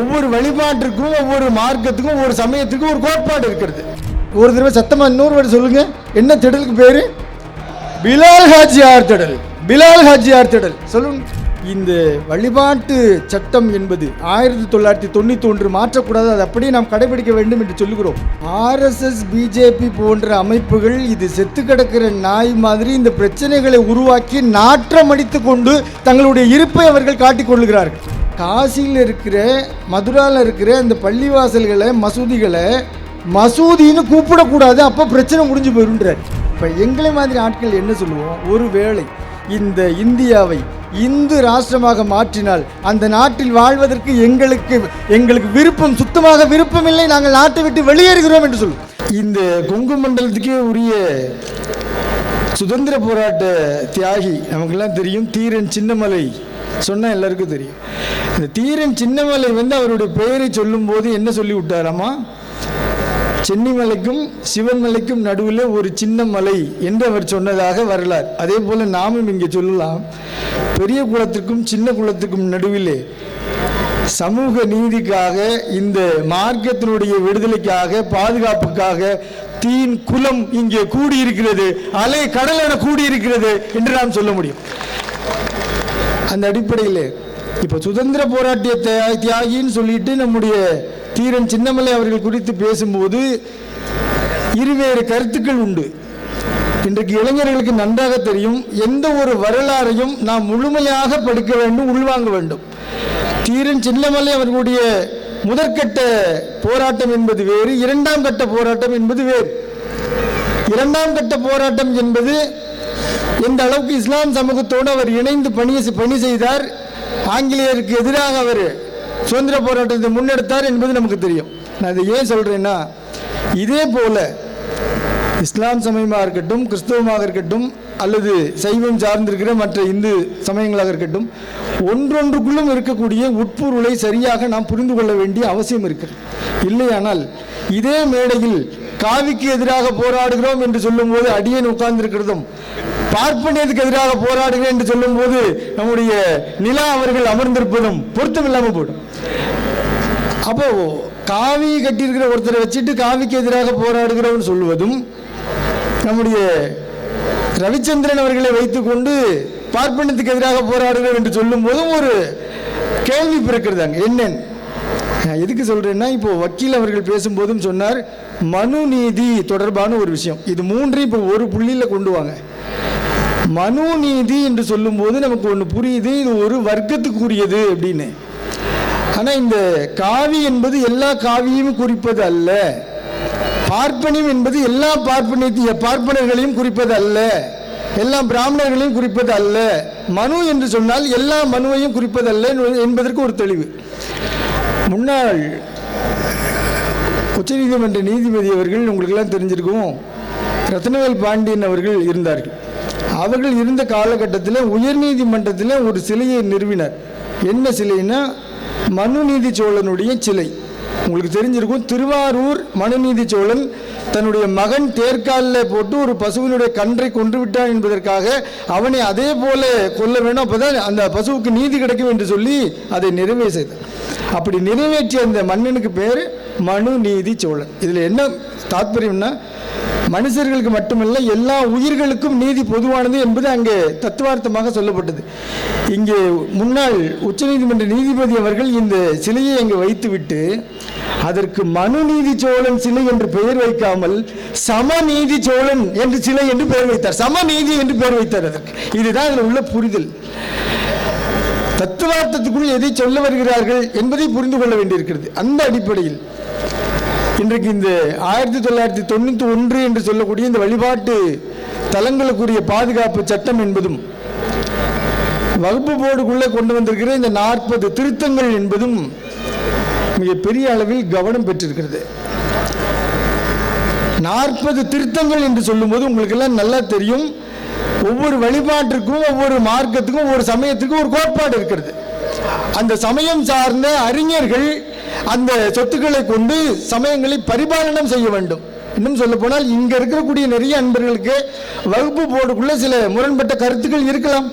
ஒவ்வொரு வழிபாட்டிற்கும் ஒவ்வொரு மார்க்கத்துக்கும் ஒவ்வொரு சமயத்துக்கும் ஒரு கோட்பாடு இருக்கிறது. ஒரு தடவை சத்தமா இன்னொரு வாட்டி சொல்லுங்க. என்ன திடலுக்கு பேரு? பிலால் ஹாஜியார் திடல். பிலால் ஹாஜியார் திடல். சொல்லுங்க. இந்த வழிபாட்டு சட்டம் என்பது ஆயிரத்தி தொள்ளாயிரத்தி தொண்ணூத்தி ஒன்று மாற்றக்கூடாது. அது அப்படியே நாம் கடைபிடிக்க வேண்டும் என்று சொல்லுகிறோம். ஆர்எஸ்எஸ் பிஜேபி போன்ற அமைப்புகள் இது செத்து கிடக்கிற நாய் மாதிரி இந்த பிரச்சனைகளை உருவாக்கி நாற்றம் அடித்து கொண்டு தங்களுடைய இருப்பை அவர்கள் காட்டிக் கொள்ளுகிறார்கள். காசியில் இருக்கிற மதுராவில் இருக்கிற அந்த பள்ளிவாசல்களை மசூதிகளை மசூதின்னு கூப்பிடக்கூடாது. அப்போ பிரச்சனை முடிஞ்சு போயிருன்றார். இப்போ எங்களை மாதிரி ஆட்கள் என்ன சொல்லுவோம்? ஒருவேளை இந்த இந்தியாவை இந்து ராஷ்டிரமாக மாற்றினால் அந்த நாட்டில் வாழ்வதற்கு எங்களுக்கு எங்களுக்கு விருப்பம் சுத்தமாக விருப்பமில்லை. நாங்கள் நாட்டை விட்டு வெளியேறுகிறோம் என்று சொல்லுவோம். இந்த கொங்கு மண்டலத்துக்கே உரிய சுதந்திர போராட்ட தியாகி நமக்கெல்லாம் தெரியும் தீரன் சின்னமலை சொன்னால் எல்லாருக்கும் தெரியும். இந்த தீரன் சின்னமலை வந்து அவருடைய பெயரை சொல்லும்போது என்ன சொல்லி விட்டாராமா சென்னிமலைக்கும் சிவன்மலைக்கும் நடுவில் ஒரு சின்ன மலை என்று அவர் சொன்னதாக வரலாறு. அதே போல் நாமும் இங்கே சொல்லலாம். பெரிய குளத்திற்கும் சின்ன குளத்துக்கும் நடுவிலே சமூக நீதிக்காக இந்த மார்க்கத்தினுடைய விடுதலைக்காக பாதுகாப்புக்காக தீன் குலம் இங்கே கூடியிருக்கிறது. அலை கடல் என கூடியிருக்கிறது என்று நாம் சொல்ல முடியும். அந்த அடிப்படையில். இப்போ சுதந்திர போராட்டிய தியாகின்னு சொல்லிட்டு நம்முடைய தீரன் சின்னமலை அவர்கள் குறித்து பேசும்போது இருவேறு கருத்துக்கள் உண்டு. இன்றைக்கு இளைஞர்களுக்கு நன்றாக தெரியும் எந்த ஒரு வரலாறையும் நாம் முழுமையாக படிக்க வேண்டும் உள்வாங்க வேண்டும். தீரன் சின்னமலை அவர்களுடைய முதற்கட்ட போராட்டம் என்பது வேறு இரண்டாம் கட்ட போராட்டம் என்பது வேறு. இரண்டாம் கட்ட போராட்டம் என்பது இந்த அளவுக்கு இஸ்லாம் சமூகத்தோடு அவர் இணைந்து பணி பணி செய்தார். ஆங்கிலேயருக்கு எதிராக அவர் சுதந்திர போராட்டத்தை முன்னெடுத்தார் என்பது நமக்கு தெரியும். நான் இதை ஏன் சொல்கிறேன்னா இதே போல் இஸ்லாம் சமயமாக இருக்கட்டும் கிறிஸ்தவமாக இருக்கட்டும் அல்லது சைவம் சார்ந்திருக்கிற மற்ற இந்து சமயங்களாக இருக்கட்டும் ஒன்றொன்றுக்குள்ளும் இருக்கக்கூடிய உட்பொருளை சரியாக நாம் புரிந்து கொள்ள வேண்டிய அவசியம் இருக்கிறது. இல்லையானால் இதே மேடையில் காவிக்கு எதிராக போராடுகிறோம் என்று சொல்லும்போது அடியன் உட்கார்ந்திருக்கிறதும் பார்ப்பனியத்துக்கு எதிராக போராடுகிறேன் என்று சொல்லும்போது நம்முடைய நிலா அவர்கள் அமர்ந்திருப்பதும் பொருத்தம் இல்லாமல் போடும் அப்போ காவி கட்டியிருக்கிற ஒருத்தரை வச்சுட்டு காவிக்கு எதிராக போராடுகிறோம்னு சொல்லுவதும் நம்முடைய ரவிச்சந்திரன் அவர்களை வைத்துக்கொண்டு பார்ப்பனத்துக்கு எதிராக போராடுகிறோம் என்று சொல்லும்போதும் ஒரு கேள்வி பிறக்கிறது அங்கே என்னன்னு நான் எதுக்கு சொல்றேன்னா இப்போ வக்கீல் அவர்கள் பேசும்போதும் சொன்னார் மனு நீதி தொடர்பான ஒரு விஷயம். இது மூன்றையும் இப்போ ஒரு புள்ளியில் கொண்டு வாங்க. மனு நீதி என்று சொல்லும்போது நமக்கு ஒன்று புரியுது இது ஒரு வர்க்கத்துக்குரியது அப்படின்னு. ஆனால் இந்த காவி என்பது எல்லா காவியும் குறிப்பது அல்ல. பார்ப்பனியம் என்பது எல்லா பார்ப்பனிய பார்ப்பனர்களையும் குறிப்பது அல்ல. எல்லா பிராமணர்களையும் குறிப்பது அல்ல. மனு என்று சொன்னால் எல்லா மனுவையும் குறிப்பது அல்ல என்பதற்கு ஒரு தெளிவு. முன்னாள் உச்சநீதிமன்ற நீதிபதி அவர்கள் உங்களுக்கெல்லாம் தெரிஞ்சிருக்கும் ரத்னவேல் பாண்டியன் அவர்கள் இருந்தார்கள். அவர்கள் இருந்த காலகட்டத்தில் உயர்நீதிமன்றத்தில் ஒரு சிலையை நிறுவினர். என்ன சிலைன்னா மனுநீதி சோழனுடைய சிலை. உங்களுக்கு தெரிஞ்சிருக்கும் திருவாரூர் மனுநீதி சோழன் தன்னுடைய மகன் தேர்காலில் போட்டு ஒரு பசுவினுடைய கன்றை கொன்று விட்டான் என்பதற்காக அவனை அதே போல கொல்ல வேணும். அப்போதான் அந்த பசுவுக்கு நீதி கிடைக்கும் என்று சொல்லி அதை நிறைவே செய்தார். அப்படி நிறைவேற்றிய அந்த மன்னனுக்கு பேர் மனு நீதி சோழன். இதில் என்ன தாத்பரியம்னா மனுஷர்களுக்கு மட்டுமல்ல எல்லா உயிர்களுக்கும் நீதி பொதுவானது என்பது அங்கே தத்துவார்த்தமாக சொல்லப்பட்டது. இங்கே முன்னாள் உச்சநீதிமன்ற நீதிபதி அவர்கள் இந்த சிலையை அங்கே வைத்துவிட்டு அதற்கு மனுநீதி சோழன் சிலை என்று பெயர் வைக்காமல் சமநீதி சோழன் என்று சிலை என்று பெயர் வைத்தார். சமநீதி என்று பெயர் வைத்தார் அதற்கு. இதுதான் அதில் உள்ள புரிதல். தத்துவார்த்தத்துக்குள் எதை சொல்ல வருகிறார்கள் என்பதை புரிந்து கொள்ள வேண்டியிருக்கிறது. அந்த அடிப்படையில் இன்றைக்கு இந்த ஆயிரத்தி தொள்ளாயிரத்தி தொண்ணூற்றி ஒன்று என்று சொல்லக்கூடிய இந்த வழிபாட்டு தலங்களுக்குரிய பாதுகாப்பு சட்டம் என்பதும் வகுப்பு போர்டுக்குள்ளே கொண்டு வந்திருக்கிற இந்த நாற்பது திருத்தங்கள் என்பதும் மிகப்பெரிய அளவில் கவனம் பெற்றிருக்கிறது. நாற்பது திருத்தங்கள் என்று சொல்லும்போது உங்களுக்கு எல்லாம் நல்லா தெரியும். ஒவ்வொரு வழிபாட்டிற்கும் ஒவ்வொரு மார்க்கத்துக்கும் ஒவ்வொரு சமயத்துக்கும் ஒரு கோட்பாடு இருக்கிறது. அந்த சமயம் சார்ந்த அறிஞர்கள் அந்த சொத்துக்களை கொண்டு சமயங்களை பரிபாலனம் செய்ய வேண்டும். இன்னும் சொல்ல போனால் இங்க இருக்கக்கூடிய நிறைய அன்பர்களுக்கு வகுப்பு போர்டுக்குள்ள சில முரண்பட்ட கருத்துக்கள் இருக்கலாம்.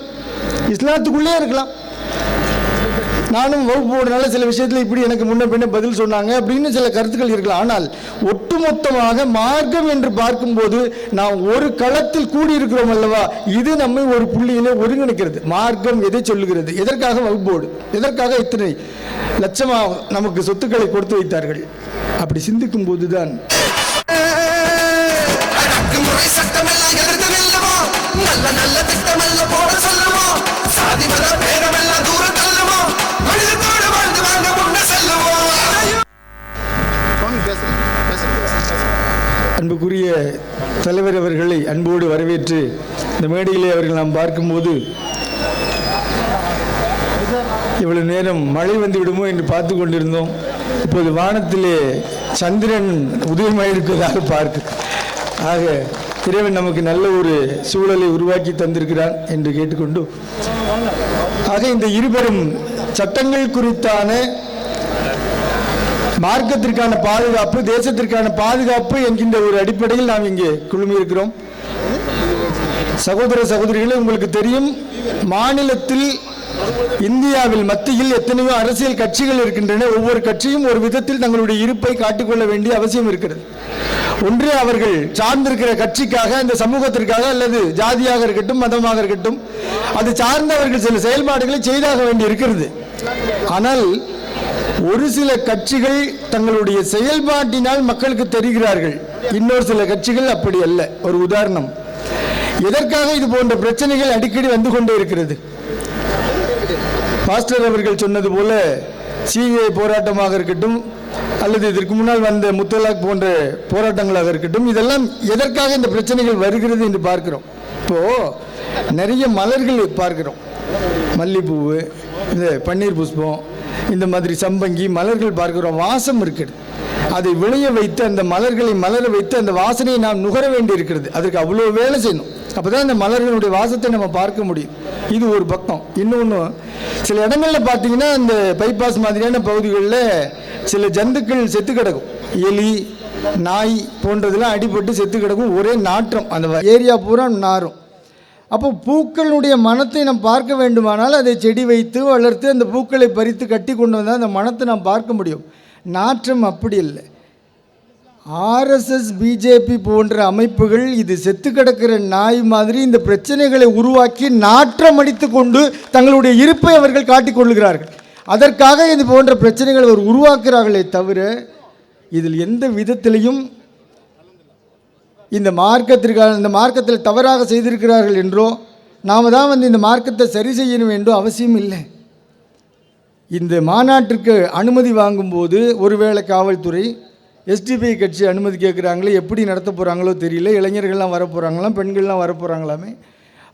இஸ்லாத்துக்குள்ளே இருக்கலாம். நானும் வகுப்பு போனதுனால சில விஷயத்தில் இப்படி எனக்கு முன்ன பின்ன பதில் சொன்னாங்க அப்படின்னு சில கருத்துக்கள் இருக்கலாம். ஆனால் ஒட்டுமொத்தமாக மார்க்கம் என்று பார்க்கும்போது நாம் ஒரு களத்தில் கூடியிருக்கிறோம் அல்லவா? இது நம்மை ஒரு புள்ளியிலே ஒருங்கிணைக்கிறது. மார்க்கம் எதை சொல்லுகிறது? எதற்காக வகுப்போடு எதற்காக இத்தனை லட்சமாக நமக்கு சொத்துக்களை கொடுத்து வைத்தார்கள்? அப்படி சிந்திக்கும் போதுதான் நல்ல நல்ல திட்டமெல்லாம் போட சொல்லுவோம் சாதி மத அன்புக்குரிய தலைவர் அவர்களை அன்போடு வரவேற்று இந்த மேடையிலே அவர்கள் நாம் பார்க்கும்போது இவ்வளவு நேரம் மழை வந்து விடுமோ என்று பார்த்து கொண்டிருந்தோம். இப்போது வானத்திலே சந்திரன் உதயமாயிருப்பதாக பார்க்க. ஆக இறைவன் நமக்கு நல்ல ஒரு சூழலை உருவாக்கி தந்திருக்கிறான் என்று கேட்டுக்கொண்டு. ஆக இந்த இருவரும் சட்டங்கள் குறித்தான மார்க்கத்திற்கான பாதுகாப்பு தேசத்திற்கான பாதுகாப்பு என்கின்ற ஒரு அடிப்படையில் நாம் இங்கே குழுமி இருக்கிறோம் சகோதர சகோதரிகளே உங்களுக்கு தெரியும் மாநிலத்தில் இந்தியாவில் மத்தியில் எத்தனையோ அரசியல் கட்சிகள் இருக்கின்றன. ஒவ்வொரு கட்சியும் ஒரு விதத்தில் தங்களுடைய இருப்பை காட்டிக்கொள்ள வேண்டிய அவசியம் இருக்கிறது. ஒன்று அவர்கள் சார்ந்திருக்கிற கட்சிக்காக இந்த சமூகத்திற்காக அல்லது ஜாதியாக இருக்கட்டும் மதமாக இருக்கட்டும் அது சார்ந்தவர்கள் சில செயல்பாடுகளை செய்தாக வேண்டி இருக்கிறது. ஆனால் ஒரு சில கட்சிகள் தங்களுடைய செயல்பாட்டினால் மக்களுக்கு தெரிகிறார்கள். இன்னொரு சில கட்சிகள் அப்படி அல்ல. ஒரு உதாரணம். எதற்காக இது போன்ற பிரச்சனைகள் அடிக்கடி வந்து கொண்டே இருக்கிறது? பாஸ்டர் அவர்கள் சொன்னது போல சிஏ போராட்டமாக இருக்கட்டும் அல்லது இதற்கு முன்னால் வந்த முத்தலாக் போன்ற போராட்டங்களாக இருக்கட்டும் இதெல்லாம் எதற்காக இந்த பிரச்சனைகள் வருகிறது என்று பார்க்கிறோம். இப்போ நிறைய மலர்கள் பார்க்கிறோம். மல்லிப்பூவு இந்த பன்னீர் புஷ்பம் இந்த மாதிரி சம்பங்கி மலர்கள் பார்க்கிறோம். வாசம் இருக்குது அதை விளைய வைத்து அந்த மலர்களை மலர வைத்து அந்த வாசனையை நாம் நுகர வேண்டி இருக்கிறது அதற்கு அவ்வளோ வேலை செய்யணும். அப்பதான் அந்த மலர்களுடைய வாசத்தை நம்ம பார்க்க முடியும். இது ஒரு பக்கம். இன்னொன்று சில இடங்கள்ல பார்த்தீங்கன்னா இந்த பைபாஸ் மாதிரியான பகுதிகளில் சில ஜந்துக்கள் செத்து கிடக்கும். எலி நாய் போன்றதெல்லாம் அடிபட்டு செத்து கிடக்கும். ஒரே நாற்றம். அந்த ஏரியா பூரா நாரும். அப்போ பூக்களுடைய மனத்தை நாம் பார்க்க வேண்டுமானால் அதை செடி வைத்து வளர்த்து அந்த பூக்களை பறித்து கட்டி கொண்டு வந்தால் அந்த மனத்தை நாம் பார்க்க முடியும். நாற்றம் அப்படி இல்லை. ஆர்எஸ்எஸ் பிஜேபி போன்ற அமைப்புகள் இது செத்து கிடக்கிற நாய் மாதிரி இந்த பிரச்சனைகளை உருவாக்கி நாற்றம் அடித்து கொண்டு தங்களுடைய இருப்பை அவர்கள் காட்டிக்கொள்கிறார்கள் அதற்காக இது போன்ற பிரச்சனைகளை அவர் உருவாக்குறார்களே தவிர இதில் எந்த விதத்திலையும் இந்த மார்க்கத்திற்காக இந்த மார்க்கத்தில் தவறாக செய்திருக்கிறார்கள் என்றோ நாம் தான் வந்து இந்த மார்க்கத்தை சரி செய்யணும் என்றோ அவசியம் இல்லை. இந்த மாநாட்டிற்கு அனுமதி வாங்கும்போது ஒருவேளை காவல்துறை எஸ்டிபிஐ கட்சி அனுமதி கேட்குறாங்களே எப்படி நடத்த போகிறாங்களோ தெரியல இளைஞர்கள்லாம் வர போகிறாங்களாம் பெண்கள்லாம் வர போகிறாங்களாமே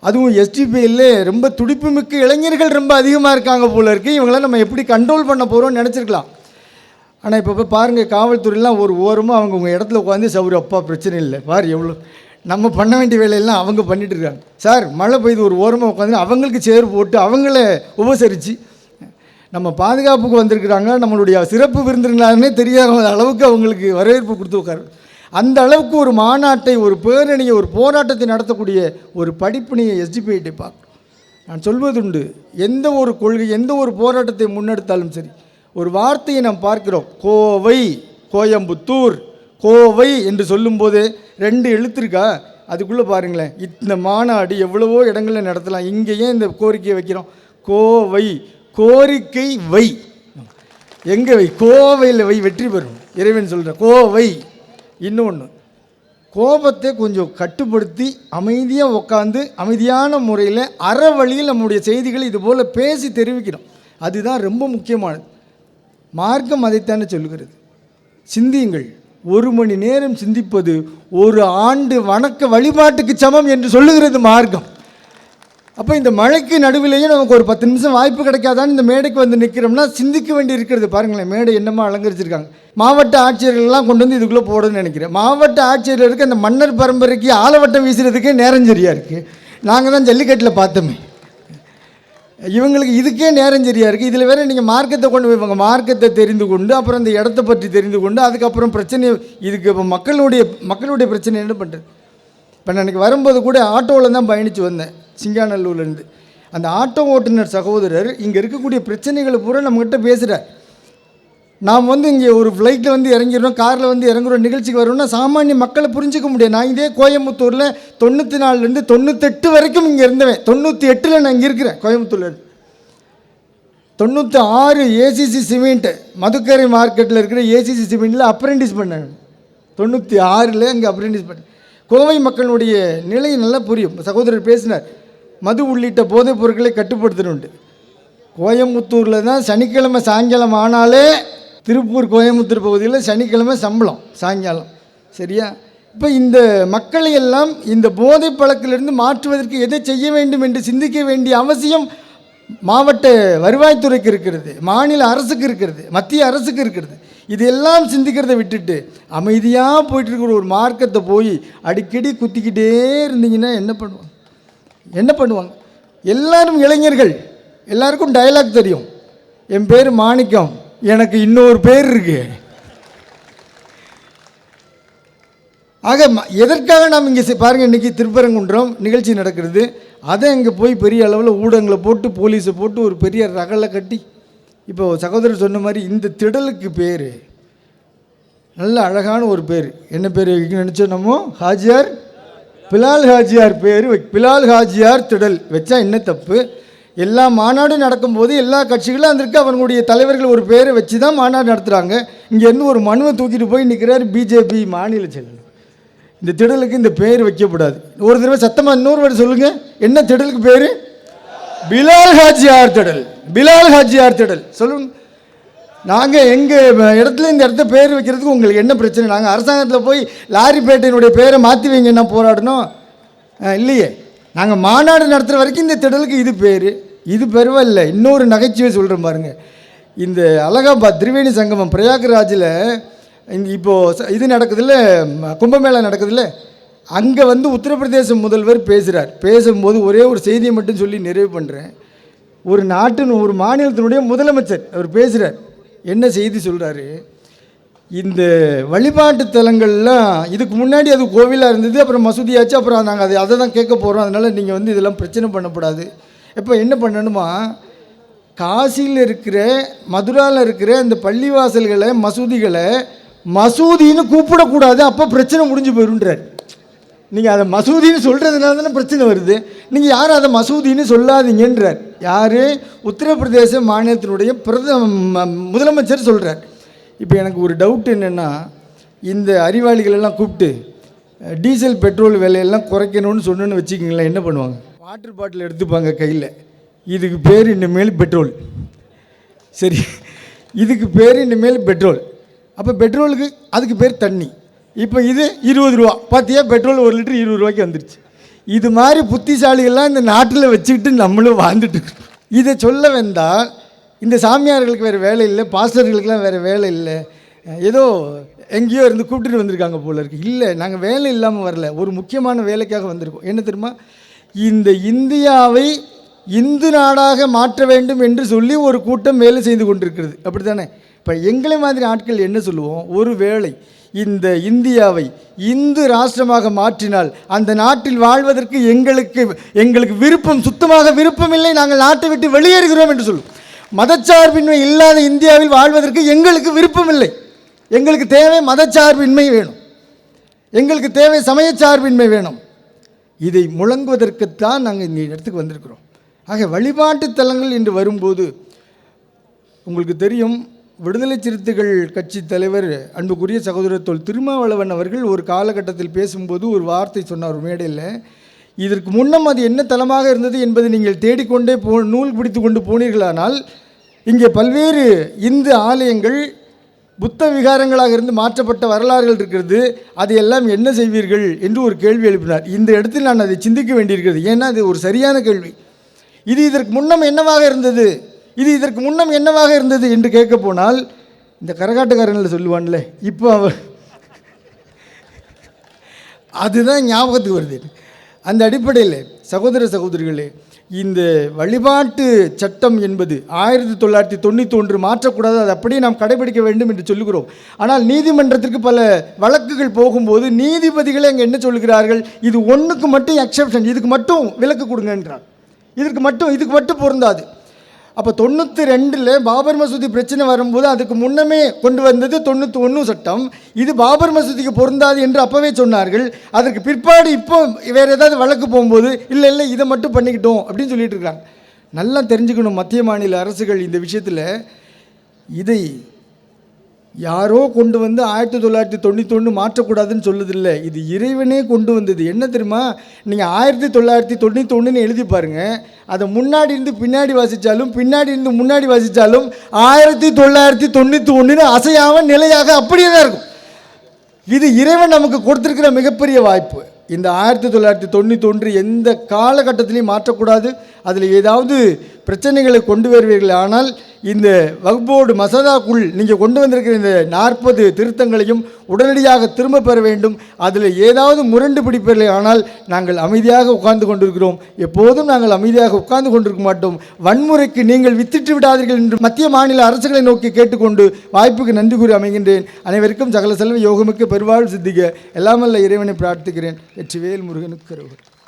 அதுவும் எஸ்டிபிஐயில் ரொம்ப துடிப்புமிக்க இளைஞர்கள் ரொம்ப அதிகமாக இருக்காங்க போல இருக்குது இவங்களாம் நம்ம எப்படி கண்ட்ரோல் பண்ண போகிறோம்னு நினச்சிருக்கலாம். ஆனால் இப்போ போய் பாருங்கள் காவல்துறையெல்லாம் ஒரு ஓரமாக அவங்க உங்கள் இடத்துல உட்காந்து சௌரி அப்பா பிரச்சனை இல்லை. பார் எவ்வளோ நம்ம பண்ண வேண்டிய வேலையெல்லாம் அவங்க பண்ணிட்டு இருக்காங்க. சார் மழை பெய்து ஒரு ஓரமாக உட்காந்து அவங்களுக்கு சேர் போட்டு அவங்கள உபசரித்து நம்ம பாதுகாப்புக்கு வந்திருக்கிறாங்க நம்மளுடைய சிறப்பு விருந்தினர்களானே தெரியாத அளவுக்கு அவங்களுக்கு வரவேற்பு கொடுத்து உட்காரு அந்த அளவுக்கு ஒரு மாநாட்டை ஒரு பேரணியை ஒரு போராட்டத்தை நடத்தக்கூடிய ஒரு படிப்பினையை எஸ்டிபிஐட்டை பார்க்குறோம் நான் சொல்வதுண்டு எந்த ஒரு கொள்கை எந்த ஒரு போராட்டத்தை முன்னெடுத்தாலும் சரி ஒரு வார்த்தையை நாம் பார்க்கிறோம். கோவை கோயம்புத்தூர் கோவை என்று சொல்லும்போது ரெண்டு எழுத்து இருக்கா அதுக்குள்ளே பாருங்களேன். இந்த மாநாடு எவ்வளவோ இடங்களில் நடத்தலாம். இங்கேயே இந்த கோரிக்கையை வைக்கிறோம். கோவை கோரிக்கை வை. எங்கே வை? கோவையில் வை வெற்றி பெறும். இறைவன் சொல்கிறேன் கோவை. இன்னொன்று கோபத்தை கொஞ்சம் கட்டுப்படுத்தி அமைதியாக உட்காந்து அமைதியான முறையில் அற வழியில் நம்முடைய செய்திகளை இது போல் பேசி தெரிவிக்கிறோம் அதுதான் ரொம்ப முக்கியமானது. மார்க்கம் அதைத்தானே சொல்லுகிறது. சிந்தியுங்கள். ஒரு மணி நேரம் சிந்திப்பது ஒரு ஆண்டு வணக்க வழிபாட்டுக்கு சமம் என்று சொல்லுகிறது மார்க்கம். அப்போ இந்த மழைக்கு நடுவிலேயே நமக்கு ஒரு பத்து நிமிஷம் வாய்ப்பு கிடைக்காதான்னு இந்த மேடைக்கு வந்து நிற்கிறோம்னா சிந்திக்க வேண்டி இருக்கிறது. பாருங்களேன் மேடை என்னமா அலங்கரிச்சிருக்காங்க. மாவட்ட ஆட்சியர்கள்லாம் கொண்டு வந்து இதுக்குள்ளே போடணும்னு நினைக்கிறேன். மாவட்ட ஆட்சியர்களுக்கு அந்த மன்னர் பரம்பரைக்கு ஆலவட்டம் வீசுறதுக்கே நேரம் சரியாக இருக்குது நாங்கள் தான் ஜல்லிக்கட்டில் பார்த்தோமே. இவங்களுக்கு இதுக்கே நேரம் சரியாக இருக்குது இதில் வேறு நீங்கள் மார்க்கத்தை கொண்டு போய் இவங்க மார்க்கத்தை தெரிந்து கொண்டு அப்புறம் இந்த இடத்த பற்றி தெரிந்து கொண்டு அதுக்கப்புறம் பிரச்சனை இதுக்கு இப்போ மக்களுடைய மக்களுடைய பிரச்சனை என்ன பண்ணுறது இப்போ நான் அன்றைக்கி வரும்போது கூட ஆட்டோவில் தான் பயணித்து வந்தேன். சிங்காநல்லூர்லேருந்து அந்த ஆட்டோ ஓட்டுநர் சகோதரர் இங்கே இருக்கக்கூடிய பிரச்சனைகளை பூரா நம்மக்கிட்ட பேசுகிறார் நாம் வந்து இங்கே ஒரு ஃப்ளைட்டில் வந்து இறங்கிடுறோம் காரில் வந்து இறங்குறோம் நிகழ்ச்சிக்கு வரோம்னா சாமானிய மக்களை புரிஞ்சிக்க முடியாது. நான் இதே கோயம்புத்தூரில் தொண்ணூற்றி நாலுலேருந்து தொண்ணூத்தெட்டு வரைக்கும் இங்கே இருந்தவன். தொண்ணூற்றி எட்டில் நான் இங்கே இருக்கிறேன் கோயம்புத்தூரில் தொண்ணூற்றி ஆறு ஏசிசி சிமெண்ட் மதுக்கரை மார்க்கெட்டில் இருக்கிற ஏசிசி சிமெண்ட்டில் அப்ரெண்டிஸ் பண்ணேன். தொண்ணூற்றி ஆறில் அங்கே அப்ரெண்டிஸ் பண்ணேன். கோவை மக்களுடைய நிலை நல்லா புரியும். சகோதரர் பேசினார் மது உள்ளிட்ட போதைப் பொருட்களை கட்டுப்படுத்தணுண்டு கோயம்புத்தூரில் தான் சனிக்கிழமை சாயங்காலம் ஆனாலே திருப்பூர் கோயம்புத்தூர் பகுதியில் சனிக்கிழமை சம்பளம் சாயங்காலம். சரியா? இப்போ இந்த மக்களை எல்லாம் இந்த போதை பழக்கிலிருந்து மாற்றுவதற்கு எதை செய்ய வேண்டும் என்று சிந்திக்க வேண்டிய அவசியம் மாவட்ட வருவாய்த்துறைக்கு இருக்கிறது மாநில அரசுக்கு இருக்கிறது மத்திய அரசுக்கு இருக்கிறது. இதெல்லாம் சிந்திக்கிறத விட்டுட்டு அமைதியாக போயிட்டு இருக்கிற ஒரு மார்க்கத்தை போய் அடிக்கடி குத்திக்கிட்டே இருந்தீங்கன்னா என்ன பண்ணுவாங்க? என்ன பண்ணுவாங்க? எல்லாரும் இளைஞர்கள் எல்லாருக்கும் டயலாக் தெரியும். என் பேர் மாணிக்கம். எனக்கு இன்னொரு பேர் இருக்கு. ஆக எதற்காக நாம் இங்கே பாருங்கள் இன்றைக்கி திருப்பரங்குன்றம் நிகழ்ச்சி நடக்கிறது. அதை இங்கே போய் பெரிய அளவில் ஊடகங்களை போட்டு போலீஸை போட்டு ஒரு பெரிய ரகலை கட்டி இப்போ சகோதரர் சொன்ன மாதிரி இந்த திடலுக்கு பேர். நல்ல அழகான ஒரு பேர். என்ன பேர் நினச்சோன்னமோ ஹாஜியார்? பிலால் ஹாஜியார் பேர் வை பிலால் ஹாஜியார் திடல். வச்சா என்ன தப்பு? எல்லா மாநாடும் நடக்கும்போது எல்லா கட்சிகளும் அதற்கு அவங்களுடைய தலைவர்கள் ஒரு பேரை வச்சு தான் மாநாடு நடத்துகிறாங்க இங்கேருந்து ஒரு மனுவை தூக்கிட்டு போய் நிற்கிறார் பிஜேபி மாநில செயலர். இந்த திடலுக்கு இந்த பேர் வைக்கக்கூடாது ஒரு தடவை சத்தமாக இன்னொரு வாட்டி சொல்லுங்கள் என்ன திடலுக்கு பேர்? பிலால் ஹாஜியார் திடல். பிலால் ஹாஜியார் திடல். சொல்லுங்க. நாங்கள் எங்கள் இடத்துல இந்த இடத்த பேர் வைக்கிறதுக்கு உங்களுக்கு என்ன பிரச்சனை? நாங்கள் அரசாங்கத்தில் போய் லாரிப்பேட்டையினுடைய பேரை மாற்றி வைங்க என்ன போராடணும்? இல்லையே. நாங்கள் மாநாடு நடத்துகிற வரைக்கும் இந்த திடலுக்கு இது பேர். இது பரவாயில்ல இன்னொரு நகைச்சுவை சொல்கிறேன் பாருங்க. இந்த அலகாபாத் திரிவேணி சங்கமம் பிரயாக்ராஜில் இங்கே இப்போது இது நடக்குதுல்ல கும்பமேளா நடக்குதுல்ல அங்கே வந்து உத்தரப்பிரதேச முதல்வர் பேசுகிறார் பேசும்போது ஒரே ஒரு செய்தியை மட்டும் சொல்லி நிறைவு பண்ணுறேன் ஒரு நாட்டின் ஒரு மாநிலத்தினுடைய முதலமைச்சர் அவர் பேசுகிறார் என்ன செய்தி சொல்கிறாரு இந்த வழிபாட்டு தலங்கள்லாம் இதுக்கு முன்னாடி அது கோவிலாக இருந்தது அப்புறம் மசூதியாச்சு அப்புறம் நாங்கள் அதை அதை தான் கேட்க போகிறோம் அதனால் நீங்கள் வந்து இதெல்லாம் பிரச்சனை பண்ணக்கூடாது இப்போ என்ன பண்ணணுமா? காசியில் இருக்கிற மதுராவில் இருக்கிற இந்த பள்ளிவாசல்களை மசூதிகளை மசூதின்னு கூப்பிடக்கூடாது. அப்போ பிரச்சனை முடிஞ்சு போயிருன்றார். நீங்கள் அதை மசூதின்னு சொல்கிறதுனால தானே பிரச்சனை வருது. நீங்கள் யாரும் அதை மசூதின்னு சொல்லாதீங்கன்றார். யார்? உத்தரப்பிரதேச மாநிலத்தினுடைய பிரத முதலமைச்சர் சொல்கிறார் இப்போ எனக்கு ஒரு டவுட் என்னென்னா இந்த அறிவாளிகளெல்லாம் கூப்பிட்டு டீசல் பெட்ரோல் விலையெல்லாம் குறைக்கணும்னு சொன்னோன்னு வச்சுக்கிங்களேன் என்ன பண்ணுவாங்க? வாட்டர் பாட்டில் எடுத்துப்பாங்க கையில். இதுக்கு பேர் இனிமேல் பெட்ரோல் சரி. இதுக்கு பேர் இனிமேல் பெட்ரோல் அப்போ பெட்ரோலுக்கு அதுக்கு பேர் தண்ணி. இப்போ இது இருபது ரூபா. பார்த்தியா பெட்ரோல் ஒரு லிட்டர் இருபது ரூபாய்க்கு வந்துருச்சு. இது மாதிரி புத்திசாலிகள்லாம் இந்த நாட்டில் வச்சுக்கிட்டு நம்மளும் வாழ்ந்துட்டு இதை சொல்ல வந்தால் இந்த சாமியார்களுக்கு வேறு வேலை இல்லை பாஸ்டர்களுக்கெல்லாம் வேறு வேலை இல்லை. ஏதோ எங்கேயோ இருந்து கூப்பிட்டுட்டு வந்திருக்காங்க போல இருக்கு. இல்லை நாங்கள் வேலை இல்லாமல் வரல. ஒரு முக்கியமான வேலைக்காக வந்திருக்கோம். என்ன தெரியுமா? இந்த இந்தியாவை இந்து நாடாக மாற்ற வேண்டும் என்று சொல்லி ஒரு கூட்டம் வேலை செய்து கொண்டிருக்கிறது. அப்படி தானே இப்போ எங்களை மாதிரி ஆட்கள் என்ன சொல்லுவோம்? ஒரு வேலை இந்த இந்தியாவை இந்து ராஷ்டிரமாக மாற்றினால் அந்த நாட்டில் வாழ்வதற்கு எங்களுக்கு எங்களுக்கு விருப்பம் சுத்தமாக விருப்பமில்லை நாங்கள் நாட்டை விட்டு வெளியேறுகிறோம் என்று சொல்லுவோம் மதச்சார்பின்மை இல்லாத இந்தியாவில் வாழ்வதற்கு எங்களுக்கு விருப்பமில்லை. எங்களுக்கு தேவை மதச்சார்பின்மை வேணும். எங்களுக்கு தேவை சமயச்சார்பின்மை வேணும். இதை முழங்குவதற்குத்தான் நாங்கள் இந்த இடத்துக்கு வந்திருக்கிறோம். ஆக வழிபாட்டு தலங்கள் என்று வரும்போது உங்களுக்கு தெரியும் விடுதலை சிறுத்தைகள் கட்சி தலைவர் அன்புக்குரிய சகோதரர் தொல் திருமாவளவன் அவர்கள் ஒரு காலகட்டத்தில் பேசும்போது ஒரு வார்த்தை சொன்னார் மேடையில். இதற்கு முன்னம் அது என்ன தலமாக இருந்தது என்பதை நீங்கள் தேடிக்கொண்டே போ நூல் பிடித்து கொண்டு போனீர்களானால் இங்கே பல்வேறு இந்து ஆலயங்கள் புத்த விகாரங்களாக இருந்து மாற்றப்பட்ட வரலாறுகள் இருக்கிறது. அதையெல்லாம் என்ன செய்வீர்கள் என்று ஒரு கேள்வி எழுப்பினார். இந்த இடத்தில் நான் அதை சிந்திக்க வேண்டியிருக்கிறது. ஏன்னா அது ஒரு சரியான கேள்வி. இது இதற்கு முன்னம் என்னவாக இருந்தது? இது இதற்கு முன்னம் என்னவாக இருந்தது என்று கேட்க போனால் இந்த கரகாட்டக்காரங்களை சொல்லுவான்ல இப்போ அவர் அதுதான் ஞாபகத்துக்கு வருது. அந்த அடிப்படையில் சகோதர சகோதரிகளே இந்த வழிபாட்டு சட்டம் என்பது ஆயிரத்தி தொள்ளாயிரத்தி தொண்ணூற்றி ஒன்று மாற்றக்கூடாது அதை அப்படியே நாம் கடைபிடிக்க வேண்டும் என்று சொல்லுகிறோம். ஆனால் நீதிமன்றத்திற்கு பல வழக்குகள் போகும்போது நீதிபதிகளே அங்கே என்ன சொல்கிறார்கள் இது ஒன்றுக்கு மட்டும் எக்ஸெப்ஷன் இதுக்கு மட்டும் விலக்கு கொடுங்கன்றார் இதற்கு மட்டும் இதுக்கு மட்டும் பொருந்தாது. அப்போ தொண்ணூற்றி ரெண்டில் பாபர் மசூதி பிரச்சனை வரும்போது அதுக்கு முன்னமே கொண்டு வந்தது தொண்ணூற்றி ஒன்று சட்டம். இது பாபர் மசூதிக்கு பொருந்தாது என்று அப்போவே சொன்னார்கள். அதற்கு பிற்பாடு இப்போ வேறு ஏதாவது வழக்கு போகும்போது இல்லை இல்லை இதை மட்டும் பண்ணிக்கிட்டோம் அப்படின்னு சொல்லிட்டு இருக்காங்க. நல்லா தெரிஞ்சுக்கணும் மத்திய மாநில அரசுகள் இந்த விஷயத்தில். இதை யாரோ கொண்டு வந்து ஆயிரத்தி தொள்ளாயிரத்தி தொண்ணூத்தொன்று மாற்றக்கூடாதுன்னு சொல்லுதில்ல. இது இறைவனே கொண்டு வந்தது. என்ன தெரியுமா? நீங்கள் ஆயிரத்தி தொள்ளாயிரத்தி தொண்ணூத்தொன்றுன்னு எழுதி பாருங்கள் அதை முன்னாடி இருந்து பின்னாடி வாசித்தாலும் பின்னாடி இருந்து முன்னாடி வாசித்தாலும் ஆயிரத்தி தொள்ளாயிரத்தி தொண்ணூற்றி ஒன்றுன்னு அசையாமல் நிலையாக அப்படியே தான் இருக்கும். இது இறைவன் நமக்கு கொடுத்துருக்கிற மிகப்பெரிய வாய்ப்பு. இந்த ஆயிரத்தி தொள்ளாயிரத்தி தொண்ணூத்தொன்று எந்த காலகட்டத்திலையும் மாற்றக்கூடாது. அதில் ஏதாவது பிரச்சனைகளை கொண்டு வருவீர்கள். ஆனால் இந்த வக்போர்டு மசோதாக்குள் நீங்கள் கொண்டு வந்திருக்கிற இந்த நாற்பது திருத்தங்களையும் உடனடியாக திரும்ப பெற வேண்டும். அதில் ஏதாவது முரண்டு பிடிப்பீர்கள் ஆனால் நாங்கள் அமைதியாக உட்கார்ந்து கொண்டிருக்கிறோம். எப்போதும் நாங்கள் அமைதியாக உட்கார்ந்து கொண்டிருக்க மாட்டோம். வன்முறைக்கு நீங்கள் வித்திட்டு விடாதீர்கள் என்று மத்திய மாநில அரசுகளை நோக்கி கேட்டுக்கொண்டு வாய்ப்புக்கு நன்றி கூறி அமைகின்றேன். அனைவருக்கும் சகல செல்வ யோகமிக்க பெருவாழ் சித்திக. எல்லாமல்ல இறைவனை பிரார்த்திக்கிறேன். வெற்றிவேல் முருகனுக்கு கருவர்